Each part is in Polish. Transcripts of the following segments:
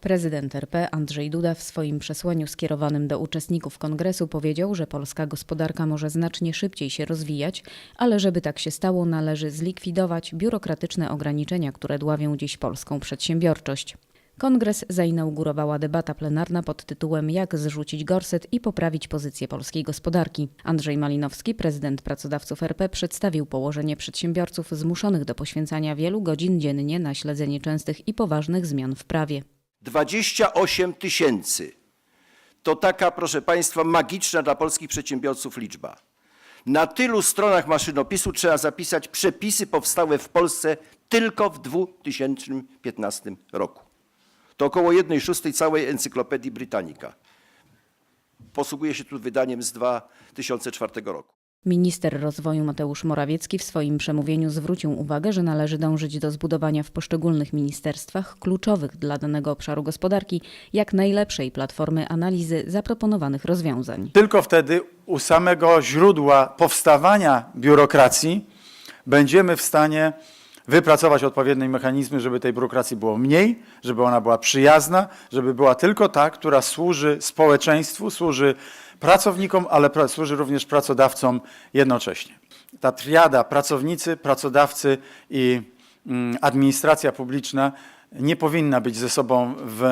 Prezydent RP Andrzej Duda w swoim przesłaniu skierowanym do uczestników kongresu powiedział, że polska gospodarka może znacznie szybciej się rozwijać, ale żeby tak się stało, należy zlikwidować biurokratyczne ograniczenia, które dławią dziś polską przedsiębiorczość. Kongres zainaugurowała debata plenarna pod tytułem Jak zrzucić gorset i poprawić pozycję polskiej gospodarki. Andrzej Malinowski, prezydent pracodawców RP, przedstawił położenie przedsiębiorców zmuszonych do poświęcania wielu godzin dziennie na śledzenie częstych i poważnych zmian w prawie. 28 tysięcy. To taka, proszę Państwa, magiczna dla polskich przedsiębiorców liczba. Na tylu stronach maszynopisu trzeba zapisać przepisy powstałe w Polsce tylko w 2015 roku. To około 1 szóstej całej encyklopedii Britannica. Posługuje się tu wydaniem z 2004 roku. Minister rozwoju Mateusz Morawiecki w swoim przemówieniu zwrócił uwagę, że należy dążyć do zbudowania w poszczególnych ministerstwach kluczowych dla danego obszaru gospodarki jak najlepszej platformy analizy zaproponowanych rozwiązań. Tylko wtedy u samego źródła powstawania biurokracji będziemy w stanie wypracować odpowiednie mechanizmy, żeby tej biurokracji było mniej, żeby ona była przyjazna, żeby była tylko ta, która służy społeczeństwu, służy pracownikom, ale pra- służy również pracodawcom jednocześnie. Ta triada pracownicy, pracodawcy i mm, administracja publiczna nie powinna być ze sobą w,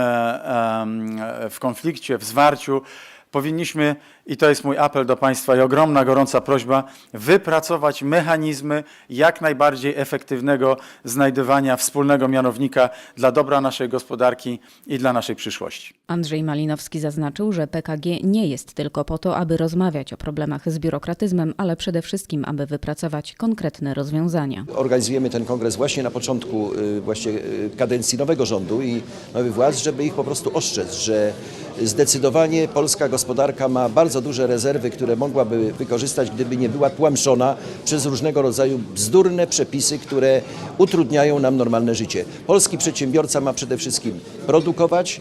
w konflikcie, w zwarciu. Powinniśmy, i to jest mój apel do Państwa i ogromna, gorąca prośba, wypracować mechanizmy jak najbardziej efektywnego znajdywania wspólnego mianownika dla dobra naszej gospodarki i dla naszej przyszłości. Andrzej Malinowski zaznaczył, że PKG nie jest tylko po to, aby rozmawiać o problemach z biurokratyzmem, ale przede wszystkim, aby wypracować konkretne rozwiązania. Organizujemy ten kongres właśnie na początku y, właśnie y, kadencji nowego rządu i nowych władz, żeby ich po prostu ostrzec, że zdecydowanie polska gospodarka ma bardzo duże rezerwy, które mogłaby wykorzystać, gdyby nie była tłamszona przez różnego rodzaju bzdurne przepisy, które utrudniają nam normalne życie. Polski przedsiębiorca ma przede wszystkim produkować,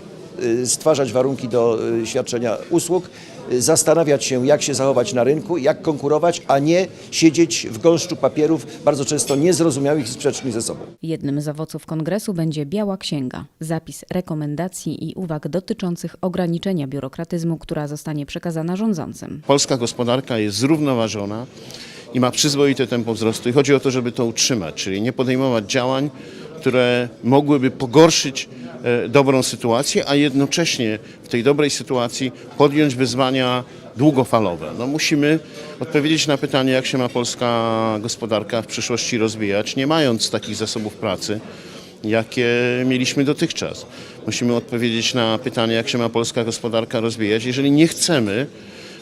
stwarzać warunki do y, świadczenia usług, y, zastanawiać się, jak się zachować na rynku, jak konkurować, a nie siedzieć w gąszczu papierów, bardzo często niezrozumiałych i sprzecznych ze sobą. Jednym z owoców kongresu będzie Biała Księga, zapis rekomendacji i uwag dotyczących ograniczenia biurokratyzmu, która zostanie przekazana rządzącym. Polska gospodarka jest zrównoważona i ma przyzwoite tempo wzrostu i chodzi o to, żeby to utrzymać, czyli nie podejmować działań, które mogłyby pogorszyć dobrą sytuację, a jednocześnie w tej dobrej sytuacji podjąć wyzwania długofalowe. No musimy odpowiedzieć na pytanie, jak się ma polska gospodarka w przyszłości rozwijać, nie mając takich zasobów pracy, jakie mieliśmy dotychczas. Musimy odpowiedzieć na pytanie, jak się ma polska gospodarka rozwijać, jeżeli nie chcemy,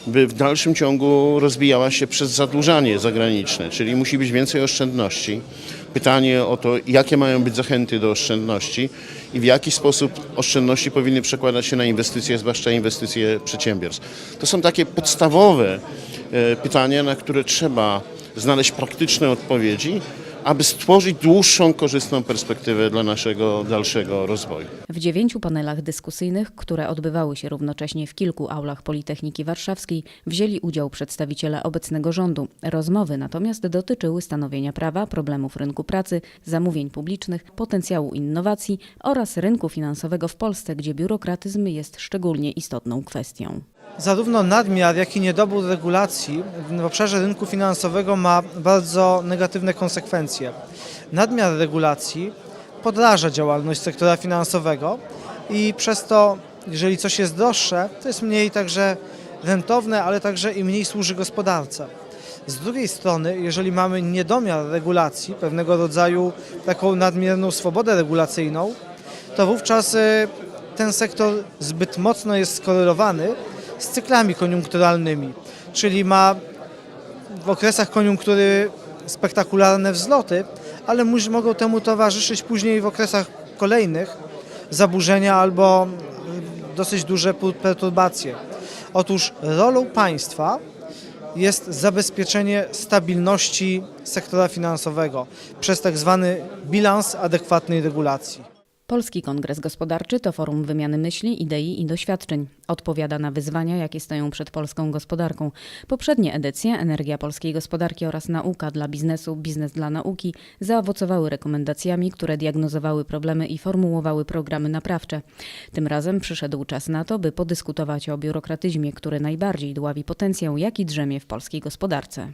by w dalszym ciągu rozwijała się przez zadłużanie zagraniczne, czyli musi być więcej oszczędności. Pytanie o to, jakie mają być zachęty do oszczędności i w jaki sposób oszczędności powinny przekładać się na inwestycje, zwłaszcza inwestycje przedsiębiorstw. To są takie podstawowe e, pytania, na które trzeba znaleźć praktyczne odpowiedzi, aby stworzyć dłuższą, korzystną perspektywę dla naszego dalszego rozwoju. W dziewięciu panelach dyskusyjnych, które odbywały się równocześnie w kilku aulach Politechniki Warszawskiej, wzięli udział przedstawiciele obecnego rządu. Rozmowy natomiast dotyczyły stanowienia prawa, problemów rynku pracy, zamówień publicznych, potencjału innowacji oraz rynku finansowego w Polsce, gdzie biurokratyzm jest szczególnie istotną kwestią. Zarówno nadmiar, jak i niedobór regulacji w obszarze rynku finansowego ma bardzo negatywne konsekwencje. Nadmiar regulacji podraża działalność sektora finansowego i przez to, jeżeli coś jest droższe, to jest mniej także rentowne, ale także i mniej służy gospodarce. Z drugiej strony, jeżeli mamy niedomiar regulacji, pewnego rodzaju taką nadmierną swobodę regulacyjną, to wówczas y, ten sektor zbyt mocno jest skorelowany z cyklami koniunkturalnymi, czyli ma w okresach koniunktury spektakularne wzloty, ale mogą temu towarzyszyć później w okresach kolejnych zaburzenia albo dosyć duże perturbacje. Otóż rolą państwa jest zabezpieczenie stabilności sektora finansowego przez tak zwany bilans adekwatnej regulacji. Polski Kongres Gospodarczy to forum wymiany myśli, idei i doświadczeń. Odpowiada na wyzwania, jakie stoją przed polską gospodarką. Poprzednie edycje Energia polskiej gospodarki oraz Nauka dla biznesu, Biznes dla nauki zaowocowały rekomendacjami, które diagnozowały problemy i formułowały programy naprawcze. Tym razem przyszedł czas na to, by podyskutować o biurokratyzmie, który najbardziej dławi potencjał, jaki drzemie w polskiej gospodarce.